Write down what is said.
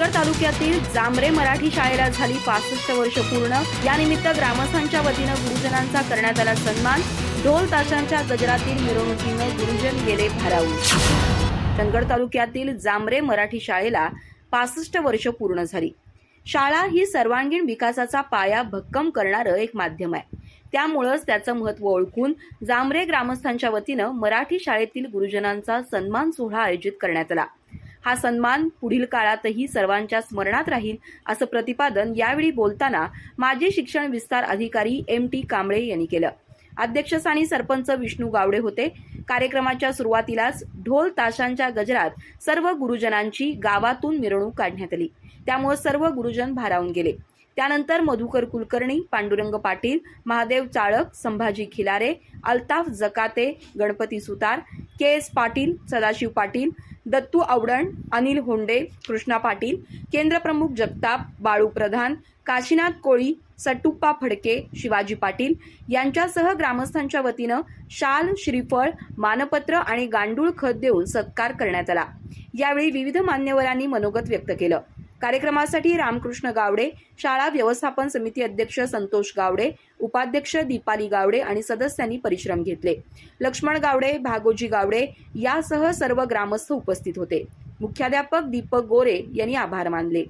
चंदगड तालुक्यातील जांभरे मराठी शाळेला झाली पासष्ट वर्ष पूर्ण. यानिमित्त ग्रामस्थांच्या वतीनं गुरुजनांचा करण्यात आला सन्मान. ढोल ताशांच्या गजरातील मिरवणुकीनं गुरुजन गेले भारावून चंदगड तालुक्यातील जांभरे मराठी शाळेला पासष्ट वर्ष पूर्ण झाली. शाळा ही सर्वांगीण विकासाचा पाया भक्कम करणारं एक माध्यम आहे. त्यामुळंच त्याचं महत्त्व ओळखून जांभरे ग्रामस्थांच्या वतीनं मराठी शाळेतील गुरुजनांचा सन्मान सोहळा आयोजित करण्यात आला. हा सन्मान पुढील काळातही सर्वांच्या स्मरणात राहील असं प्रतिपादन यावेळी बोलताना माजी शिक्षण विस्तार अधिकारी एम टी कांबळे यांनी केलं. अध्यक्षस्थानी सरपंच विष्णू गावडे होते. कार्यक्रमाच्या सुरुवातीलाच ढोल ताशांच्या गजरात सर्व गुरुजनांची गावातून मिरवणूक काढण्यात आली. त्यामुळे सर्व गुरुजन भारावून गेले. त्यानंतर मधुकर कुलकर्णी पांडुरंग पाटील महादेव चाळक संभाजी खिलारे अल्ताफ जकाते गणपती सुतार के एस पाटील सदाशिव पाटील दत्तू आवडण अनिल होंडे कृष्णा पाटील केंद्रप्रमुख जगताप बाळू प्रधान काशीनाथ कोळी सट्टुप्पा फडके शिवाजी पाटील यांच्यासह ग्रामस्थांच्या वतीनं शाल श्रीफळ मानपत्र आणि गांडूळ खत देऊन सत्कार करण्यात आला. यावेळी विविध मान्यवरांनी मनोगत व्यक्त केलं. कार्यक्रमासाठी रामकृष्ण गावडे शाळा व्यवस्थापन समिती अध्यक्ष संतोष गावडे उपाध्यक्ष दीपाली गावडे आणि सदस्यांनी परिश्रम घेतले. लक्ष्मण गावडे भागोजी गावडे यासह सर्व ग्रामस्थ उपस्थित होते. मुख्याध्यापक दीपक गोरे यांनी आभार मानले.